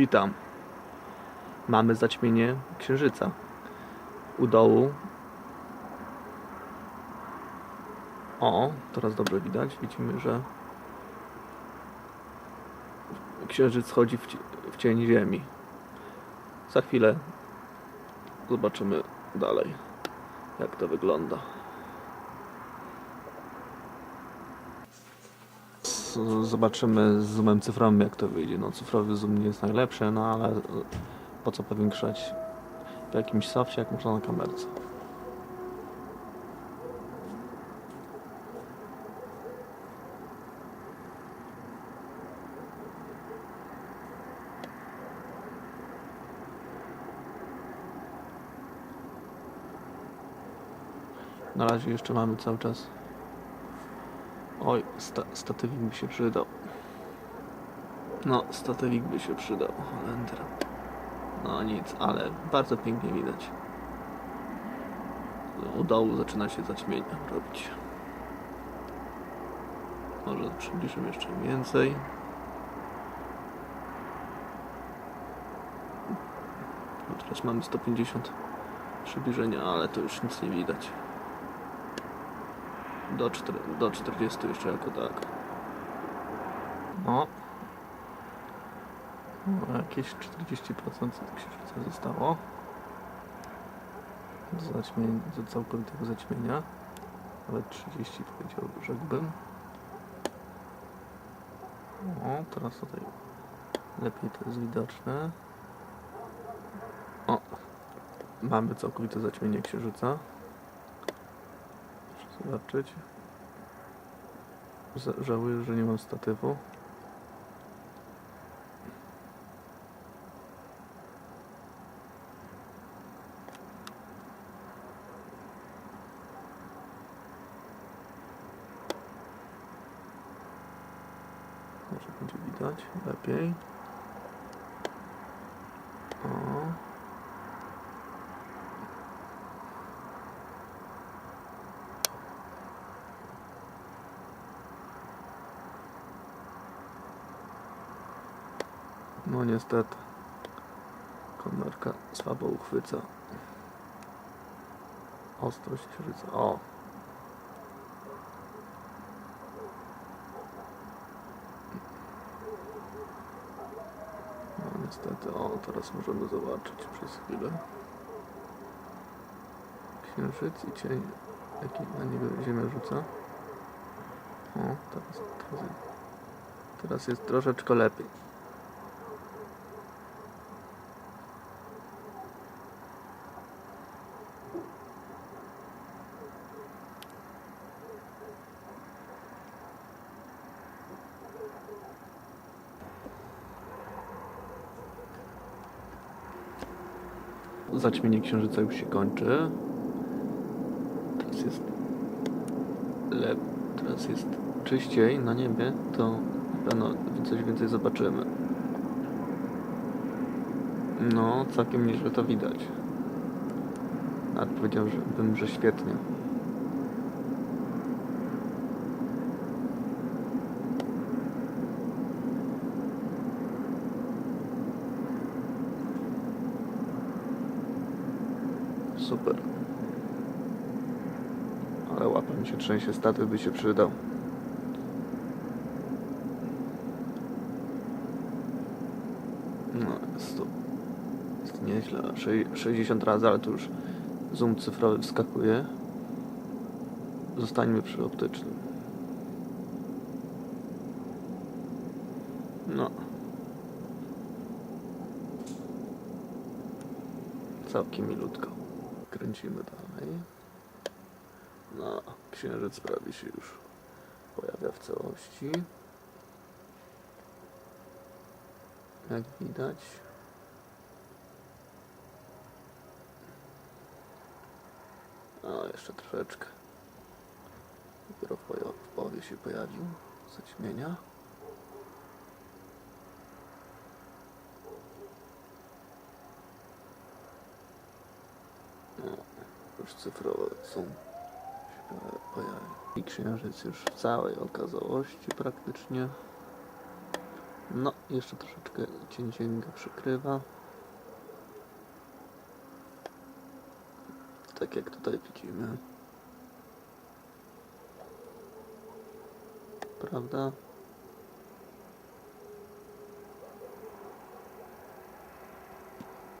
Witam. Mamy zaćmienie księżyca. U dołu. O, teraz dobrze widać. Widzimy, że księżyc schodzi w, w cień ziemi. Za chwilę zobaczymy dalej, jak to wygląda. Zobaczymy z zoomem cyfrowym jak to wyjdzie. No cyfrowy zoom nie jest najlepszy, no ale po co powiększać w jakimś softie jak można na kamerce. Na razie jeszcze mamy cały czas. Oj, sta statywik by się przydał. No, statywik by się przydał, Holender. No nic, ale bardzo pięknie widać. U dołu zaczyna się zaćmienie robić. Może przybliżymy jeszcze więcej. No teraz mamy 150 przybliżenia, ale to już nic nie widać. Do, 4, do 40 jeszcze jako tak. No. No, jakieś 40% księżyca zostało. Do, do całkowitego zaćmienia. Nawet 30 powiedział, rzekłbym. O, teraz tutaj lepiej to jest widoczne. O, mamy całkowite zaćmienie księżyca. Zobaczyć. Żałuję, że nie mam statywu. Może będzie widać lepiej. No niestety. Kamerka słabo uchwyca. Ostrość księżyca. O! No niestety, o teraz możemy zobaczyć przez chwilę. Księżyc i cień, jaki na niego ziemia rzuca. O, teraz, teraz, teraz jest troszeczkę lepiej. Zaćmienie księżyca już się kończy. Teraz jest lep, teraz jest czyściej na niebie, to pewno coś więcej zobaczymy. No, całkiem nieźle to widać. Nawet powiedziałbym, że świetnie. Super. Ale łapa mi się trzęsie, statyw by się przydał. No, jest to jest nieźle. Sze- 60 razy, ale tu już zoom cyfrowy wskakuje. Zostańmy przy optycznym. No. Całkiem milutko. Kręcimy dalej. No, księżyc prawie się już pojawia w całości. Jak widać. O, jeszcze troszeczkę. Dopiero w połowie się pojawił zaćmienia. Już cyfrowe są. I księżyc już w całej okazałości praktycznie. No, jeszcze troszeczkę cień cień go przykrywa. Tak jak tutaj widzimy. Prawda?